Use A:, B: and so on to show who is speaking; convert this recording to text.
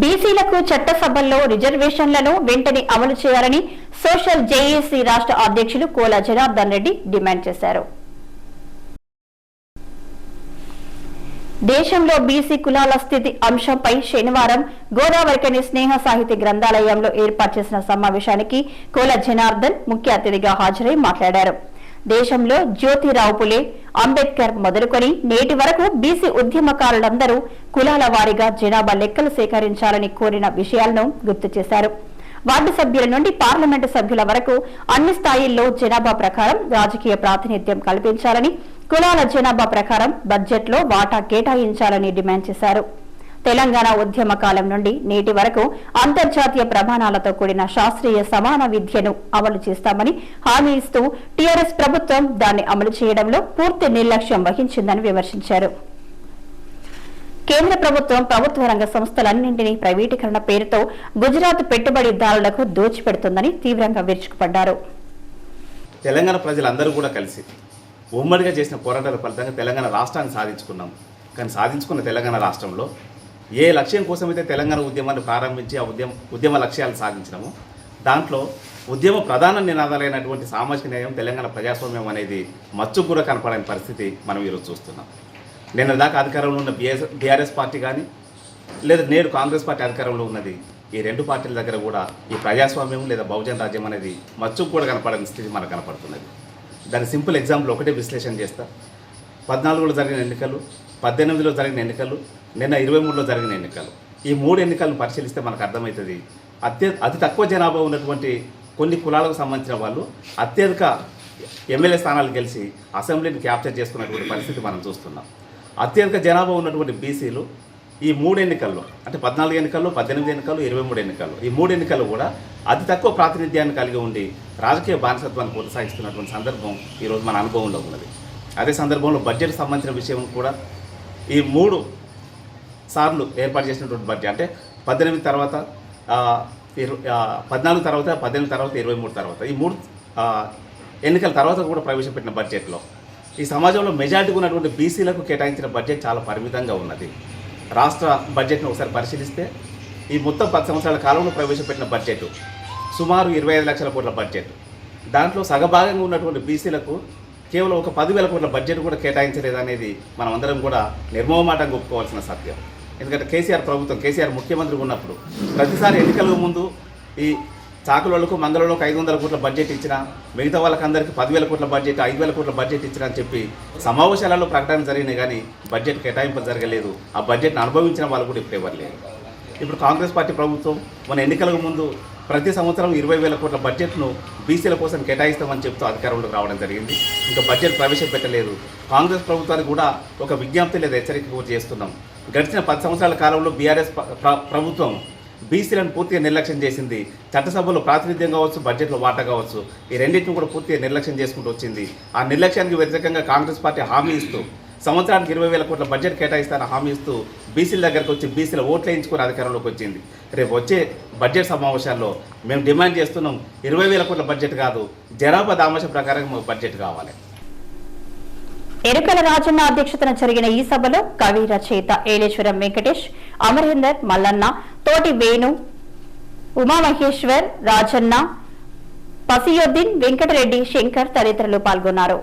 A: బీసీలకు చట్టసభల్లో రిజర్వేషన్లను వెంటనే అమలు చేయాలని సోషల్ జేఏసీ రాష్ట్ర అధ్యక్షులు కోలా జనార్దన్ రెడ్డి డిమాండ్ చేశారు. దేశంలో బీసీ కులాల స్థితి అంశంపై శనివారం గోదావరికని స్నేహ సాహితీ గ్రంథాలయంలో ఏర్పాటు చేసిన సమావేశానికి కోల జనార్దన్ ముఖ్య అతిథిగా హాజరై మాట్లాడారు. దేశంలో జ్యోతిరావు పులే అంబేద్కర్ మొదలుకొని నేటి వరకు బీసీ ఉద్యమకారులందరూ కులాల వారీగా జనాభా లెక్కలు సేకరించాలని కోరిన విషయాలను గుర్తు చేశారు. వార్డు సభ్యుల నుండి పార్లమెంటు సభ్యుల వరకు అన్ని స్థాయిల్లో జనాభా ప్రకారం రాజకీయ ప్రాతినిధ్యం కల్పించాలని కులాల జనాభా ప్రకారం బడ్జెట్లో వాటా కేటాయించాలని డిమాండ్ చేశారు. తెలంగాణ ఉద్యమ కాలం నుండి నేటి వరకు అంతర్జాతీయ ప్రమాణాలతో కూడిన శాస్త్రీయ సమాన విద్యను అమలు చేస్తామని హామీ ఇస్తూ టీఆర్ఎస్ ప్రభుత్వం దాన్ని అమలు చేయడంలో పూర్తి నిర్లక్ష్యం వహించిందని విమర్శించారు. కేంద్ర ప్రభుత్వం ప్రభుత్వ రంగ సంస్థలన్నింటినీ ప్రైవేటీకరణ పేరుతో గుజరాత్ పెట్టుబడిదారులకు దోచిపెడుతుందని తీవ్రంగా విరుచుకుపడ్డారు.
B: తెలంగాణ ప్రజలందరూ కూడా కలిసి ఉమ్మడిగా చేసిన పోరాటాల ఫలితంగా తెలంగాణ రాష్ట్రాన్ని సాధించుకున్నాం. కానీ సాధించుకున్న తెలంగాణ రాష్ట్రంలో ఏ లక్ష్యం కోసం అయితే తెలంగాణ ఉద్యమాన్ని ప్రారంభించి ఆ ఉద్యమ ఉద్యమ లక్ష్యాలు సాధించినామో దాంట్లో ఉద్యమ ప్రధాన నినాదాలైనటువంటి సామాజిక న్యాయం తెలంగాణ ప్రజాస్వామ్యం అనేది మచ్చు కూడా కనపడని పరిస్థితి మనం ఈరోజు చూస్తున్నాం. నిన్న దాకా అధికారంలో ఉన్న బిఎస్ బీఆర్ఎస్ పార్టీ కానీ లేదా నేడు కాంగ్రెస్ పార్టీ అధికారంలో ఉన్నది ఈ రెండు పార్టీల దగ్గర కూడా ఈ ప్రజాస్వామ్యం లేదా బహుజన రాజ్యం అనేది మచ్చుకు కూడా కనపడని స్థితి మనకు కనపడుతున్నది. దాని సింపుల్ ఎగ్జాంపుల్ ఒకటే విశ్లేషణ చేస్తా. పద్నాలుగులో జరిగిన ఎన్నికలు పద్దెనిమిదిలో జరిగిన ఎన్నికలు నిన్న ఇరవై మూడులో జరిగిన ఎన్నికలు. ఈ మూడు ఎన్నికలను పరిశీలిస్తే మనకు అర్థమవుతుంది. అత్య అతి తక్కువ జనాభా ఉన్నటువంటి కొన్ని కులాలకు సంబంధించిన వాళ్ళు అత్యధిక ఎమ్మెల్యే స్థానాలు గెలిచి అసెంబ్లీని క్యాప్చర్ చేసుకున్నటువంటి పరిస్థితి మనం చూస్తున్నాం. అత్యధిక జనాభా ఉన్నటువంటి బీసీలు ఈ మూడు ఎన్నికల్లో అంటే పద్నాలుగు ఎన్నికల్లో పద్దెనిమిది ఎన్నికలు ఇరవై మూడు ఎన్నికలు ఈ మూడు ఎన్నికలు కూడా అతి తక్కువ ప్రాతినిధ్యాన్ని కలిగి ఉండి రాజకీయ బానిసత్వాన్ని కొనసాగిస్తున్నటువంటి సందర్భం ఈరోజు మన అనుభవంలో ఉన్నది. అదే సందర్భంలో బడ్జెట్ సంబంధించిన విషయం కూడా ఈ మూడు సార్లు ఏర్పాటు చేసినటువంటి బడ్జెట్ అంటే పద్దెనిమిది తర్వాత పద్నాలుగు తర్వాత పద్దెనిమిది తర్వాత ఇరవై మూడు తర్వాత. ఈ మూడు ఎన్నికల తర్వాత కూడా ప్రవేశపెట్టిన బడ్జెట్లో ఈ సమాజంలో మెజార్టీ ఉన్నటువంటి బీసీలకు కేటాయించిన బడ్జెట్ చాలా పరిమితంగా ఉన్నది. రాష్ట్ర బడ్జెట్ను ఒకసారి పరిశీలిస్తే ఈ మొత్తం పది సంవత్సరాల కాలంలో ప్రవేశపెట్టిన బడ్జెట్ సుమారు ఇరవై ఐదు లక్షల కోట్ల బడ్జెట్. దాంట్లో సగభాగంగా ఉన్నటువంటి బీసీలకు కేవలం ఒక పదివేల కోట్ల బడ్జెట్ కూడా కేటాయించలేదు అనేది మనం అందరం కూడా నిర్మోహమాటంగా ఒప్పుకోవాల్సిన సత్యం. ఎందుకంటే కేసీఆర్ ప్రభుత్వం కేసీఆర్ ముఖ్యమంత్రి ఉన్నప్పుడు ప్రతిసారి ఎన్నికలకు ముందు ఈ చాకులకు మంగళలకు ఐదు వందల కోట్ల బడ్జెట్ ఇచ్చిన మిగతా వాళ్ళకందరికీ పదివేల కోట్ల బడ్జెట్ ఐదు వేల కోట్ల బడ్జెట్ ఇచ్చిన అని చెప్పి సమావేశాలలో ప్రకటన జరిగినాయి కానీ బడ్జెట్ కేటాయింపు జరగలేదు. ఆ బడ్జెట్ను అనుభవించిన వాళ్ళు కూడా ఇప్పుడు ఎవరు లేరు. ఇప్పుడు కాంగ్రెస్ పార్టీ ప్రభుత్వం మన ఎన్నికలకు ముందు ప్రతి సంవత్సరం ఇరవై వేల కోట్ల బడ్జెట్ను బీసీల కోసం కేటాయిస్తామని చెప్తూ అధికారంలోకి రావడం జరిగింది. ఇంకా బడ్జెట్ ప్రవేశపెట్టలేదు. కాంగ్రెస్ ప్రభుత్వానికి కూడా ఒక విజ్ఞప్తి లేదా హెచ్చరిక కూడా చేస్తున్నాం. గడిచిన పది సంవత్సరాల కాలంలో బీఆర్ఎస్ ప్రభుత్వం బీసీలను పూర్తిగా నిర్లక్ష్యం చేసింది. చట్టసభలో ప్రాతినిధ్యం కావచ్చు బడ్జెట్లో వాటా కావచ్చు ఈ రెండింటిని కూడా పూర్తిగా నిర్లక్ష్యం చేసుకుంటూ వచ్చింది. ఆ నిర్లక్ష్యానికి వ్యతిరేకంగా కాంగ్రెస్ పార్టీ హామీ ఇస్తూ సంవత్సరానికి ఇరవై వేల కోట్ల బడ్జెట్ కేటాయిస్తారని హామీ ఇస్తూ బీసీల దగ్గరకు వచ్చి బీసీల ఓట్లు వేయించుకుని అధికారంలోకి వచ్చింది. రేపు వచ్చే బడ్జెట్ సమావేశాల్లో మేము డిమాండ్ చేస్తున్నాం ఇరవై వేల కోట్ల బడ్జెట్ కాదు జనాభా దామాష ప్రకారం మాకు బడ్జెట్ కావాలి.
A: ఎరుకల రాజన్న అధ్యక్షతన జరిగిన ఈ సభలో కవి రచయిత ఏలేశ్వరం వెంకటేష్ అమరేందర్ మల్లన్న తోటి వేణు ఉమామహేశ్వర్ రాజన్న పసియుద్దీన్ వెంకటరెడ్డి శంకర్ తదితరులు పాల్గొన్నారు.